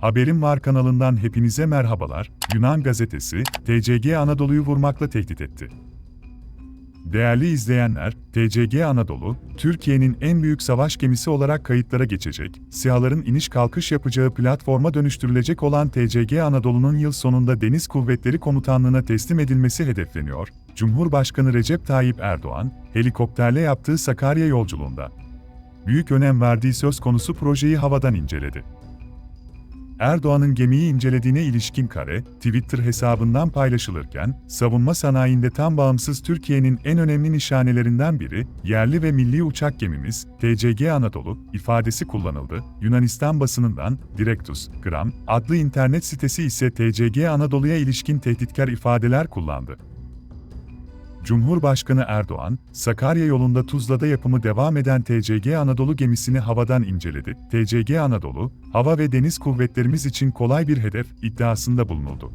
Haberim Var kanalından hepinize merhabalar. Yunan gazetesi, TCG Anadolu'yu vurmakla tehdit etti. Değerli izleyenler, TCG Anadolu, Türkiye'nin en büyük savaş gemisi olarak kayıtlara geçecek, SİHA'ların iniş kalkış yapacağı platforma dönüştürülecek olan TCG Anadolu'nun yıl sonunda Deniz Kuvvetleri Komutanlığı'na teslim edilmesi hedefleniyor. Cumhurbaşkanı Recep Tayyip Erdoğan, helikopterle yaptığı Sakarya yolculuğunda büyük önem verdiği söz konusu projeyi havadan inceledi. Erdoğan'ın gemiyi incelediğine ilişkin kare, Twitter hesabından paylaşılırken, savunma sanayinde tam bağımsız Türkiye'nin en önemli nişanelerinden biri, yerli ve milli uçak gemimiz, TCG Anadolu, ifadesi kullanıldı. Yunanistan basınından, Directus, Gram, adlı internet sitesi ise TCG Anadolu'ya ilişkin tehditkar ifadeler kullandı. Cumhurbaşkanı Erdoğan, Sakarya yolunda Tuzla'da yapımı devam eden TCG Anadolu gemisini havadan inceledi. TCG Anadolu, hava ve deniz kuvvetlerimiz için kolay bir hedef iddiasında bulunuldu.